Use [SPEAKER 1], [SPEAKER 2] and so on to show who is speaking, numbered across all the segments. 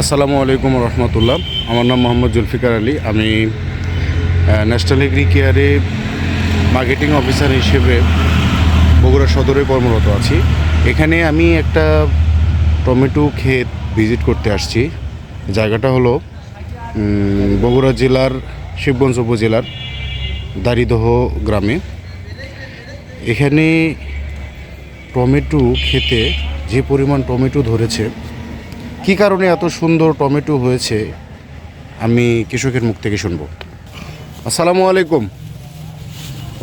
[SPEAKER 1] আসসালামু আলাইকুম রহমতুল্লাহ। আমার নাম মোহাম্মদ জুলফিকার আলী। আমি ন্যাশনাল এগ্রি কেয়ারে মার্কেটিং অফিসার হিসেবে বগুড়া সদরে কর্মরত আছি। এখানে আমি একটা টমেটো ক্ষেত ভিজিট করতে আসছি। জায়গাটা হলো বগুড়া জেলার শিবগঞ্জ উপজেলার দারিদহ গ্রামে। এখানে টমেটো খেতে যে পরিমাণ টমেটো ধরেছে কী কারণে এত সুন্দর টমেটো হয়েছে? আমি কৃষকের মুখ থেকে শুনব। আসসালামু আলাইকুম।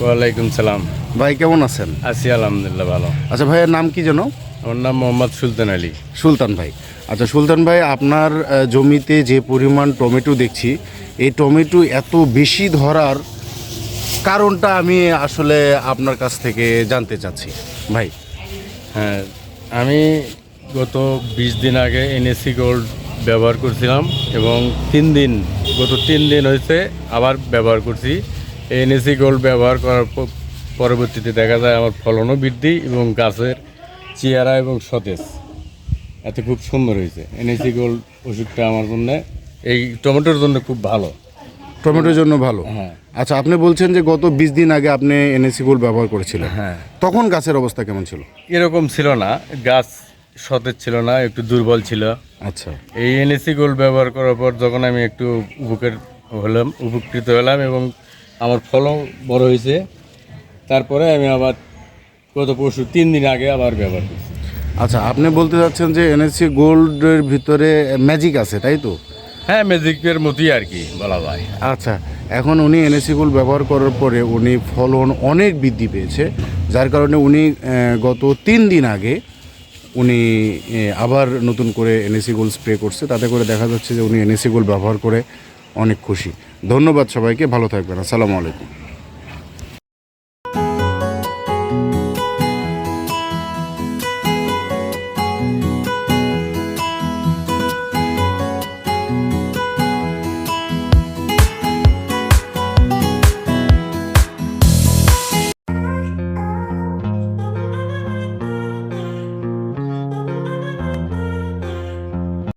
[SPEAKER 2] ওয়ালাইকুম সালাম।
[SPEAKER 1] ভাই কেমন আছেন?
[SPEAKER 2] আছি আলহামদুলিল্লাহ ভালো।
[SPEAKER 1] আচ্ছা ভাইয়ের নাম কি যেন?
[SPEAKER 2] আমার নাম মোহাম্মদ সুলতান আলী।
[SPEAKER 1] সুলতান ভাই। আচ্ছা সুলতান ভাই আপনার জমিতে যে পরিমাণ টমেটো দেখছি এই টমেটো এত বেশি ধরার কারণটা আমি আসলে আপনার কাছ থেকে জানতে চাচ্ছি। ভাই।
[SPEAKER 2] হ্যাঁ আমি গত বিশ দিন আগে এনএসসি গোল্ড ব্যবহার করছিলাম এবং তিন দিন গত তিন দিন হয়েছে আবার ব্যবহার করছি। এই এনএসসি গোল্ড ব্যবহার করার পরবর্তীতে দেখা যায় আমার ফলনও বৃদ্ধি এবং গাছের চেহারা এবং সতেজ। এতে খুব সুন্দর হয়েছে এনএসসি গোল্ড ওষুধটা আমার জন্য। এই টমেটোর জন্য খুব ভালো।
[SPEAKER 1] টমেটোর জন্য ভালো?
[SPEAKER 2] হ্যাঁ।
[SPEAKER 1] আচ্ছা আপনি বলছেন যে গত বিশ দিন আগে আপনি এনএসি গোল্ড ব্যবহার করেছিলেন।
[SPEAKER 2] হ্যাঁ।
[SPEAKER 1] তখন গাছের অবস্থা কেমন ছিল?
[SPEAKER 2] এরকম ছিল না। গাছ সতেজ ছিল না একটু দুর্বল ছিল।
[SPEAKER 1] আচ্ছা।
[SPEAKER 2] এই এনএসসি গোল্ড ব্যবহার করার পর যখন আমি একটু উপকার হলাম উপকৃত হলাম এবং আমার ফলও বড় হয়েছে তারপরে আমি আবার গত পরশু তিন দিন আগে আবার ব্যবহার করছি।
[SPEAKER 1] আচ্ছা আপনি বলতে চাচ্ছেন যে এনএসসি গোল্ডের ভিতরে ম্যাজিক আছে তাই তো?
[SPEAKER 2] হ্যাঁ ম্যাজিকের মতোই আর কি বলা যায়।
[SPEAKER 1] আচ্ছা এখন উনি এনএসসি গোল্ড ব্যবহার করার পরে উনি ফলন অনেক বৃদ্ধি পেয়েছে যার কারণে উনি গত তিন দিন আগে উনি আবার নতুন করে এনএসি গোল স্প্রে করছে। তাতে করে দেখা যাচ্ছে যে উনি এনএসি গোল ব্যবহার করে অনেক খুশি। ধন্যবাদ সবাইকে, ভালো থাকবেন। আসসালামু আলাইকুম।